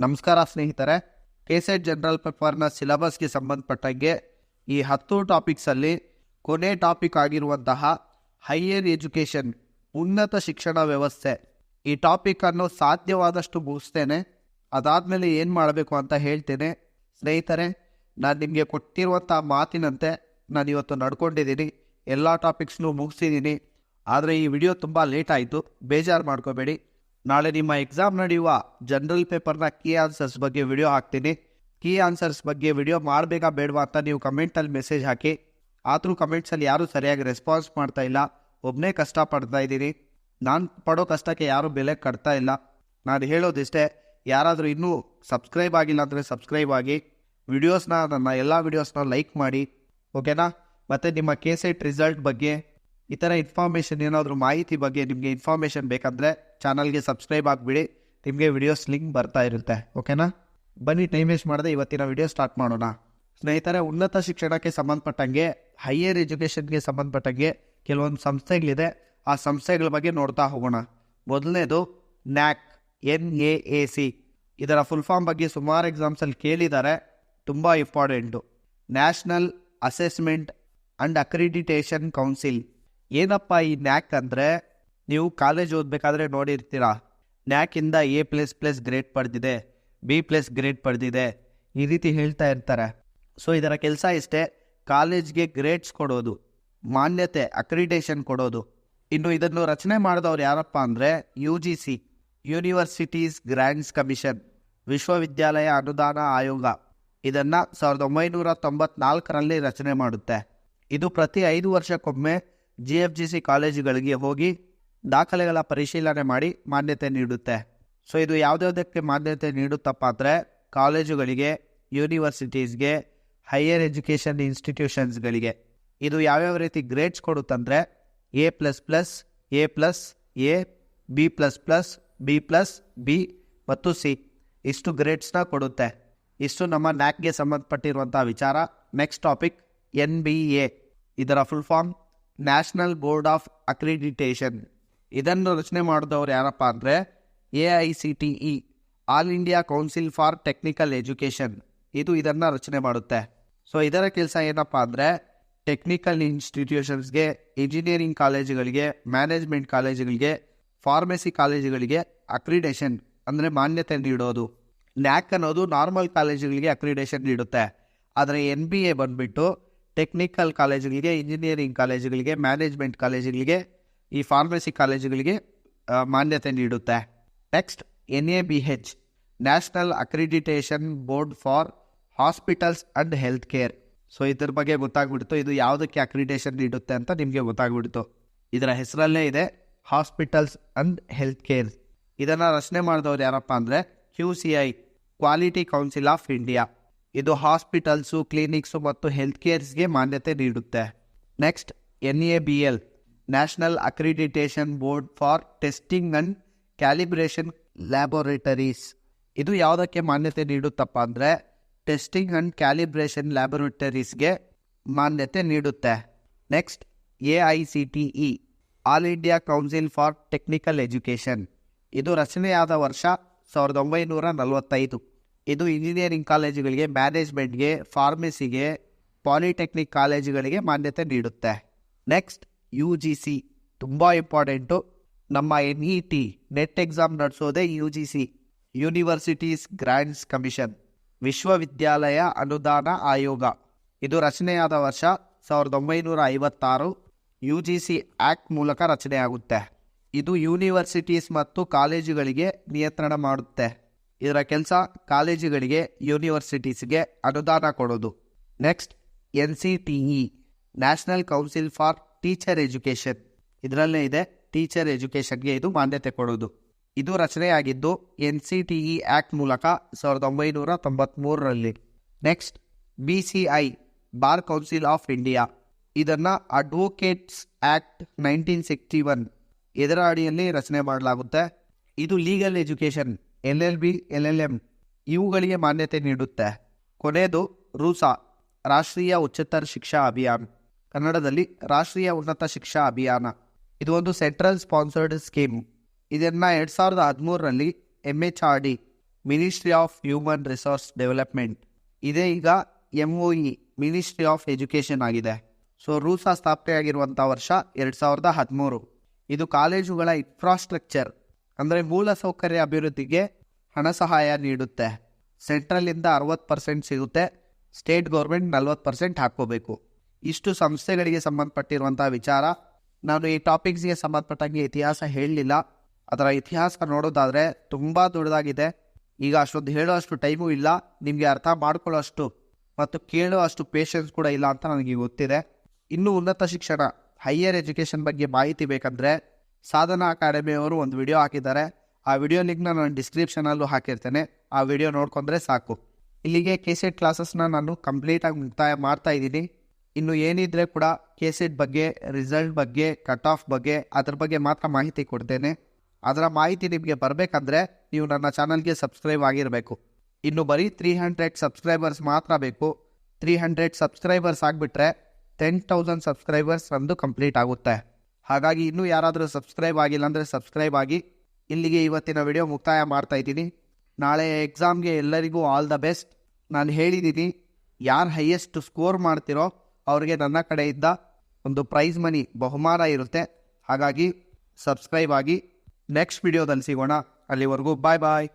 ನಮಸ್ಕಾರ ಸ್ನೇಹಿತರೆ, KSET general ಪೇಪರ್ನ ಸಿಲೆಬಸ್ಗೆ ಸಂಬಂಧಪಟ್ಟಂಗೆ ಈ ಹತ್ತು ಟಾಪಿಕ್ಸಲ್ಲಿ ಕೊನೆ ಟಾಪಿಕ್ ಆಗಿರುವಂತಹ ಹೈಯರ್ ಎಜುಕೇಷನ್ ಉನ್ನತ ಶಿಕ್ಷಣ ವ್ಯವಸ್ಥೆ ಈ ಟಾಪಿಕನ್ನು ಸಾಧ್ಯವಾದಷ್ಟು ಮುಗಿಸ್ತೇನೆ. ಅದಾದಮೇಲೆ ಏನು ಮಾಡಬೇಕು ಅಂತ ಹೇಳ್ತೇನೆ. ಸ್ನೇಹಿತರೆ, ನಾನು ನಿಮಗೆ ಕೊಟ್ಟಿರುವಂಥ ಮಾತಿನಂತೆ ನಾನು ಇವತ್ತು ನಡ್ಕೊಂಡಿದ್ದೀನಿ. ಎಲ್ಲ ಟಾಪಿಕ್ಸ್ನೂ ಮುಗಿಸಿದ್ದೀನಿ. ಆದರೆ ಈ ವಿಡಿಯೋ ತುಂಬ ಲೇಟ್ ಆಯಿತು. ಬೇಜಾರು ಮಾಡ್ಕೋಬೇಡಿ. ನಾಳೆ ನಿಮ್ಮ ಎಕ್ಸಾಮ್ ನಡೆಯುವ ಜನರಲ್ ಪೇಪರ್ನ ಕೀ ಆನ್ಸರ್ಸ್ ಬಗ್ಗೆ ವಿಡಿಯೋ ಹಾಕ್ತೀನಿ. ಕೀ ಆನ್ಸರ್ಸ್ ಬಗ್ಗೆ ವಿಡಿಯೋ ಮಾಡಬೇಕಾ ಬೇಡವಾ ಅಂತ ನೀವು ಕಮೆಂಟಲ್ಲಿ ಮೆಸೇಜ್ ಹಾಕಿ. ಆದರೂ ಕಮೆಂಟ್ಸಲ್ಲಿ ಯಾರೂ ಸರಿಯಾಗಿ ರೆಸ್ಪಾನ್ಸ್ ಮಾಡ್ತಾ ಇಲ್ಲ. ಒಬ್ಬನೇ ಕಷ್ಟಪಡ್ತಾ ಇದ್ದೀನಿ. ನಾನು ಪಡೋ ಕಷ್ಟಕ್ಕೆ ಯಾರೂ ಬೆಲೆ ಕಟ್ತಾ ಇಲ್ಲ. ನಾನು ಹೇಳೋದಿಷ್ಟೇ, ಯಾರಾದರೂ ಇನ್ನೂ ಸಬ್ಸ್ಕ್ರೈಬ್ ಆಗಿಲ್ಲ ಅಂದರೆ ಸಬ್ಸ್ಕ್ರೈಬ್ ಆಗಿ. ವಿಡಿಯೋಸ್ನ ನನ್ನ ಎಲ್ಲ ವಿಡಿಯೋಸ್ನ ಲೈಕ್ ಮಾಡಿ. ಓಕೆನಾ ಮತ್ತು ನಿಮ್ಮ ಕೆ ಸೆಟ್ ರಿಸಲ್ಟ್ ಬಗ್ಗೆ ಈ ಥರ ಇನ್ಫಾರ್ಮೇಷನ್ ಏನಾದರೂ ಮಾಹಿತಿ ಬಗ್ಗೆ ನಿಮಗೆ ಇನ್ಫಾರ್ಮೇಷನ್ ಬೇಕಂದರೆ ಚಾನಲ್ಗೆ ಸಬ್ಸ್ಕ್ರೈಬ್ ಆಗಿಬಿಡಿ. ನಿಮಗೆ ವಿಡಿಯೋಸ್ ಲಿಂಕ್ ಬರ್ತಾ ಇರುತ್ತೆ ಓಕೆನಾ ಬನ್ನಿ ಟೈಮ್ ವೇಸ್ಟ್ ಮಾಡದೆ ಇವತ್ತಿನ ವಿಡಿಯೋ ಸ್ಟಾರ್ಟ್ ಮಾಡೋಣ. ಸ್ನೇಹಿತರೆ, ಉನ್ನತ ಶಿಕ್ಷಣಕ್ಕೆ ಸಂಬಂಧಪಟ್ಟಂಗೆ ಹೈಯರ್ ಎಜುಕೇಷನ್ಗೆ ಸಂಬಂಧಪಟ್ಟಂಗೆ ಕೆಲವೊಂದು ಸಂಸ್ಥೆಗಳಿದೆ. ಆ ಸಂಸ್ಥೆಗಳ ಬಗ್ಗೆ ನೋಡ್ತಾ ಹೋಗೋಣ. ಮೊದಲನೇದು, NAAC, N A A C. ಇದರ ಫುಲ್ ಫಾರ್ಮ್ ಬಗ್ಗೆ ಸುಮಾರು ಎಕ್ಸಾಮ್ಸಲ್ಲಿ ಕೇಳಿದ್ದಾರೆ. ತುಂಬ important national assessment and accreditation council ಏನಪ್ಪ ಈ ನ್ಯಾಕ್ ಅಂದರೆ? ನೀವು ಕಾಲೇಜ್ ಓದಬೇಕಾದ್ರೆ ನೋಡಿರ್ತೀರಾ ನ್ಯಾಕಿಂದ ಎ ಪ್ಲಸ್ ಪ್ಲಸ್ ಗ್ರೇಡ್ ಪಡೆದಿದೆ, ಬಿ ಪ್ಲಸ್ ಗ್ರೇಡ್ ಪಡೆದಿದೆ, ಈ ರೀತಿ ಹೇಳ್ತಾ ಇರ್ತಾರೆ. ಸೊ ಇದರ ಕೆಲಸ ಇಷ್ಟೇ, ಕಾಲೇಜ್ಗೆ ಗ್ರೇಡ್ಸ್ ಕೊಡೋದು, ಮಾನ್ಯತೆ, ಅಕ್ರಿಡೇಷನ್ ಕೊಡೋದು. ಇನ್ನು ಇದನ್ನು ರಚನೆ ಮಾಡಿದವ್ರು ಯಾರಪ್ಪ ಅಂದರೆ, U G C universities grants commission ವಿಶ್ವವಿದ್ಯಾಲಯ ಅನುದಾನ ಆಯೋಗ. ಇದನ್ನು ಸಾವಿರದ ಒಂಬೈನೂರ ತೊಂಬತ್ನಾಲ್ಕರಲ್ಲಿ ರಚನೆ ಮಾಡುತ್ತೆ. ಇದು ಪ್ರತಿ ಐದು ವರ್ಷಕ್ಕೊಮ್ಮೆ ಜಿ ಎಫ್ ಜಿ ಸಿ ಕಾಲೇಜುಗಳಿಗೆ ಹೋಗಿ ದಾಖಲೆಗಳ ಪರಿಶೀಲನೆ ಮಾಡಿ ಮಾನ್ಯತೆ ನೀಡುತ್ತೆ. ಸೊ, ಇದು ಯಾವುದ್ಯಾವುದಕ್ಕೆ ಮಾನ್ಯತೆ ನೀಡುತ್ತಪ್ಪ ಅಂದರೆ ಕಾಲೇಜುಗಳಿಗೆ, ಯೂನಿವರ್ಸಿಟೀಸ್ಗೆ, ಹೈಯರ್ ಎಜುಕೇಷನ್ ಇನ್ಸ್ಟಿಟ್ಯೂಷನ್ಸ್ಗಳಿಗೆ. ಇದು ಯಾವ್ಯಾವ ರೀತಿ grades ಕೊಡುತ್ತಂದರೆ A plus plus, A plus, A, B plus plus, B plus, B ಮತ್ತು ಸಿ. ಇಷ್ಟು ಗ್ರೇಡ್ಸ್ನ ಕೊಡುತ್ತೆ. ಇಷ್ಟು ನಮ್ಮ ನ್ಯಾಕ್ಗೆ ಸಂಬಂಧಪಟ್ಟಿರುವಂಥ ವಿಚಾರ. Next topic N B A. ಇದರ full form national board of accreditation. ಇದನ್ನು ರಚನೆ ಮಾಡಿದವರು ಯಾರಪ್ಪ ಅಂದರೆ A I C T E, all India council for technical education. ಇದು ಇದನ್ನು ರಚನೆ ಮಾಡುತ್ತೆ. ಸೊ ಇದರ ಕೆಲಸ ಏನಪ್ಪ ಅಂದರೆ ಟೆಕ್ನಿಕಲ್ ಇನ್ಸ್ಟಿಟ್ಯೂಷನ್ಸ್ಗೆ, ಇಂಜಿನಿಯರಿಂಗ್ ಕಾಲೇಜುಗಳಿಗೆ, ಮ್ಯಾನೇಜ್ಮೆಂಟ್ ಕಾಲೇಜುಗಳಿಗೆ, ಫಾರ್ಮಸಿ ಕಾಲೇಜುಗಳಿಗೆ ಅಕ್ರಿಡೇಷನ್ ಅಂದರೆ ಮಾನ್ಯತೆ ನೀಡೋದು. ನ್ಯಾಕ್ ಅನ್ನೋದು ನಾರ್ಮಲ್ ಕಾಲೇಜುಗಳಿಗೆ ಅಕ್ರಿಡೇಷನ್ ನೀಡುತ್ತೆ. ಆದರೆ ಎನ್ ಬಿ ಎ ಬಂದುಬಿಟ್ಟು ಟೆಕ್ನಿಕಲ್ ಕಾಲೇಜುಗಳಿಗೆ ಇಂಜಿನಿಯರಿಂಗ್ ಕಾಲೇಜುಗಳಿಗೆ ಮ್ಯಾನೇಜ್ಮೆಂಟ್ ಕಾಲೇಜುಗಳಿಗೆ ಈ ಫಾರ್ಮಸಿ ಕಾಲೇಜುಗಳಿಗೆ ಮಾನ್ಯತೆ ನೀಡುತ್ತೆ. Next N A B H national accreditation board for hospitals and health care so ಇದ್ರ ಬಗ್ಗೆ ಗೊತ್ತಾಗ್ಬಿಡ್ತು. ಇದು ಯಾವುದಕ್ಕೆ ಅಕ್ರಿಡೇಷನ್ ನೀಡುತ್ತೆ ಅಂತ ನಿಮಗೆ ಗೊತ್ತಾಗ್ಬಿಡ್ತು. ಇದರ ಹೆಸರಲ್ಲೇ ಇದೆ ಹಾಸ್ಪಿಟಲ್ಸ್ ಆ್ಯಂಡ್ ಹೆಲ್ತ್ ಕೇರ್ ಇದನ್ನು ರಚನೆ ಮಾಡಿದವರು ಯಾರಪ್ಪ ಅಂದರೆ Q C I quality council of India ಇದು ಹಾಸ್ಪಿಟಲ್ಸು, ಕ್ಲಿನಿಕ್ಸು ಮತ್ತು ಹೆಲ್ತ್ ಕೇರ್ಸ್ಗೆ ಮಾನ್ಯತೆ ನೀಡುತ್ತೆ. Next N A B L national accreditation board for testing and calibration laboratories. ಇದು ಯಾವುದಕ್ಕೆ ಮಾನ್ಯತೆ ನೀಡುತ್ತಪ್ಪ ಅಂದರೆ, ಟೆಸ್ಟಿಂಗ್ ಅಂಡ್ ಕ್ಯಾಲಿಬ್ರೇಷನ್ ಲ್ಯಾಬೊರೇಟರೀಸ್ಗೆ ಮಾನ್ಯತೆ ನೀಡುತ್ತೆ. Next, A I C T E, all India council for technical education. ಇದು ರಚನೆಯಾದ ವರ್ಷ ಸಾವಿರದ ಒಂಬೈನೂರ ನಲವತ್ತೈದು. ಇದು ಇಂಜಿನಿಯರಿಂಗ್ ಕಾಲೇಜುಗಳಿಗೆ ಮ್ಯಾನೇಜ್ಮೆಂಟ್ಗೆ ಫಾರ್ಮಸಿಗೆ ಪಾಲಿಟೆಕ್ನಿಕ್ ಕಾಲೇಜುಗಳಿಗೆ ಮಾನ್ಯತೆ ನೀಡುತ್ತೆ. ನೆಕ್ಸ್ಟ್ ಯು ಜಿ ಸಿ ತುಂಬ ಇಂಪಾರ್ಟೆಂಟು ನಮ್ಮ N E T net exam ನಡೆಸೋದೇ U G C universities grants commission ವಿಶ್ವವಿದ್ಯಾಲಯ ಅನುದಾನ ಆಯೋಗ. ಇದು ರಚನೆಯಾದ ವರ್ಷ, ಸಾವಿರದ ಒಂಬೈನೂರ ಐವತ್ತಾರು. ಯು ಜಿ ಸಿ ಆ್ಯಕ್ಟ್ ಮೂಲಕ ರಚನೆಯಾಗುತ್ತೆ. ಇದು ಯೂನಿವರ್ಸಿಟೀಸ್ ಮತ್ತು ಕಾಲೇಜುಗಳಿಗೆ ನಿಯಂತ್ರಣ ಮಾಡುತ್ತೆ. ಇದರ ಕೆಲಸ ಕಾಲೇಜುಗಳಿಗೆ, ಯೂನಿವರ್ಸಿಟೀಸ್ಗೆ ಅನುದಾನ ಕೊಡೋದು. Next, N C T E, national council for teacher education. ಇದರಲ್ಲೇ ಇದೆ, ಟೀಚರ್ ಎಜುಕೇಷನ್ಗೆ ಇದು ಮಾನ್ಯತೆ ಕೊಡೋದು. ಇದು ರಚನೆಯಾಗಿದ್ದು, N C T E act ಮೂಲಕ ಸಾವಿರದ ಒಂಬೈನೂರ ತೊಂಬತ್ತ್ಮೂರರಲ್ಲಿ next, B C I, bar council of India. ಇದನ್ನು advocates act nineteen sixty one. ಇದರ ಅಡಿಯಲ್ಲಿ ರಚನೆ ಮಾಡಲಾಗುತ್ತೆ. ಇದು legal education. L L B L L M ಇವುಗಳಿಗೆ ಮಾನ್ಯತೆ ನೀಡುತ್ತೆ. ಕೊನೆಯದು ರೂಸಾ, ರಾಷ್ಟ್ರೀಯ ಉಚ್ಚತರ ಶಿಕ್ಷಾ ಅಭಿಯಾನ. ಕನ್ನಡದಲ್ಲಿ ರಾಷ್ಟ್ರೀಯ ಉನ್ನತ ಶಿಕ್ಷಾ ಅಭಿಯಾನ. ಇದು ಒಂದು ಸೆಂಟ್ರಲ್ ಸ್ಪಾನ್ಸರ್ಡ್ ಸ್ಕೀಮ್. ಇದನ್ನು ಎರಡು ಸಾವಿರದ ಹದಿಮೂರರಲ್ಲಿ M H R D, ministry of human resource development. ಇದೇ ಈಗ M O E, ministry of education ಆಗಿದೆ. ಸೊ, ರೂಸಾ ಸ್ಥಾಪನೆಯಾಗಿರುವಂಥ ವರ್ಷ ಎರಡು ಸಾವಿರದ ಹದಿಮೂರು. ಇದು ಕಾಲೇಜುಗಳ ಇನ್ಫ್ರಾಸ್ಟ್ರಕ್ಚರ್ ಅಂದರೆ ಮೂಲಸೌಕರ್ಯ ಅಭಿವೃದ್ಧಿಗೆ ಹಣ ಸಹಾಯ ನೀಡುತ್ತೆ. ಸೆಂಟ್ರಲಿಂದ ಅರವತ್ತು ಪರ್ಸೆಂಟ್ ಸಿಗುತ್ತೆ. ಸ್ಟೇಟ್ ಗೌರ್ಮೆಂಟ್ ನಲ್ವತ್ತು ಪರ್ಸೆಂಟ್ ಹಾಕ್ಕೋಬೇಕು. ಇಷ್ಟು ಸಂಸ್ಥೆಗಳಿಗೆ ಸಂಬಂಧಪಟ್ಟಿರುವಂಥ ವಿಚಾರ. ನಾನು ಈ ಟಾಪಿಕ್ಸ್ಗೆ ಸಂಬಂಧಪಟ್ಟಂಗೆ ಇತಿಹಾಸ ಹೇಳಲಿಲ್ಲ. ಅದರ ಇತಿಹಾಸ ನೋಡೋದಾದರೆ ತುಂಬ ದೊಡ್ಡದಾಗಿದೆ. ಈಗ ಅಷ್ಟೊಂದು ಹೇಳೋ ಅಷ್ಟು ಟೈಮು ಇಲ್ಲ. ನಿಮಗೆ ಅರ್ಥ ಮಾಡ್ಕೊಳ್ಳೋ ಅಷ್ಟು ಮತ್ತು ಕೇಳೋ ಅಷ್ಟು ಪೇಷನ್ಸ್ ಕೂಡ ಇಲ್ಲ ಅಂತ ನನಗೆ ಗೊತ್ತಿದೆ. ಇನ್ನು ಉನ್ನತ ಶಿಕ್ಷಣ ಹೈಯರ್ ಎಜುಕೇಷನ್ ಬಗ್ಗೆ ಮಾಹಿತಿ ಬೇಕಂದರೆ ಸಾಧನಾ ಅಕಾಡೆಮಿಯವರು ಒಂದು ವಿಡಿಯೋ ಹಾಕಿದ್ದಾರೆ. ಆ ವಿಡಿಯೋ ಲಿಂಕ್ನ ನಾನು ಡಿಸ್ಕ್ರಿಪ್ಷನಲ್ಲೂ ಹಾಕಿರ್ತೇನೆ. ಆ ವಿಡಿಯೋ ನೋಡ್ಕೊಂಡ್ರೆ ಸಾಕು. ಇಲ್ಲಿಗೆ ಕೆ ಸೆಟ್ ಕ್ಲಾಸಸ್ನ ನಾನು ಕಂಪ್ಲೀಟಾಗಿ ಮುಕ್ತಾಯ ಮಾಡ್ತಾ ಇದ್ದೀನಿ. ಇನ್ನು ಏನಿದ್ರೆ ಕೂಡ ಕೆ ಸೆಟ್ ಬಗ್ಗೆ ರಿಸಲ್ಟ್ ಬಗ್ಗೆ ಕಟ್ ಆಫ್ ಬಗ್ಗೆ, ಅದ್ರ ಬಗ್ಗೆ ಮಾತ್ರ ಮಾಹಿತಿ ಕೊಡ್ತೇನೆ. ಅದರ ಮಾಹಿತಿ ನಿಮಗೆ ಬರಬೇಕಂದ್ರೆ ನೀವು ನನ್ನ ಚಾನಲ್ಗೆ ಸಬ್ಸ್ಕ್ರೈಬ್ ಆಗಿರಬೇಕು. ಇನ್ನು ಬರೀ ತ್ರೀ ಹಂಡ್ರೆಡ್ ಸಬ್ಸ್ಕ್ರೈಬರ್ಸ್ ಮಾತ್ರ ಬೇಕು. ತ್ರೀ ಹಂಡ್ರೆಡ್ ಸಬ್ಸ್ಕ್ರೈಬರ್ಸ್ ಆಗಿಬಿಟ್ರೆ ಟೆನ್ ತೌಸಂಡ್ ಸಬ್ಸ್ಕ್ರೈಬರ್ಸ್ ನಮ್ಮದು ಕಂಪ್ಲೀಟ್ ಆಗುತ್ತೆ. ಹಾಗಾಗಿ ಇನ್ನೂ ಯಾರಾದರೂ ಸಬ್ಸ್ಕ್ರೈಬ್ ಆಗಿಲ್ಲ ಅಂದರೆ ಸಬ್ಸ್ಕ್ರೈಬ್ ಆಗಿ. ಇಲ್ಲಿಗೆ ಇವತ್ತಿನ ವಿಡಿಯೋ ಮುಕ್ತಾಯ ಮಾಡ್ತಾ ಇದ್ದೀನಿ. ನಾಳೆ ಎಕ್ಸಾಮ್ಗೆ ಎಲ್ಲರಿಗೂ ಆಲ್ ದ ಬೆಸ್ಟ್ ನಾನು ಹೇಳಿದ್ದೀನಿ ಯಾರು ಹೈಯೆಸ್ಟ್ ಸ್ಕೋರ್ ಮಾಡ್ತಿರೋ ಅವ್ರಿಗೆ ನನ್ನ ಕಡೆಯಿಂದ ಒಂದು ಪ್ರೈಸ್ ಮನಿ ಬಹುಮಾನ ಇರುತ್ತೆ. ಹಾಗಾಗಿ ಸಬ್ಸ್ಕ್ರೈಬ್ ಆಗಿ. ನೆಕ್ಸ್ಟ್ ವಿಡಿಯೋದಲ್ಲಿ ಸಿಗೋಣ. ಅಲ್ಲಿವರೆಗೂ ಬಾಯ್ ಬಾಯ್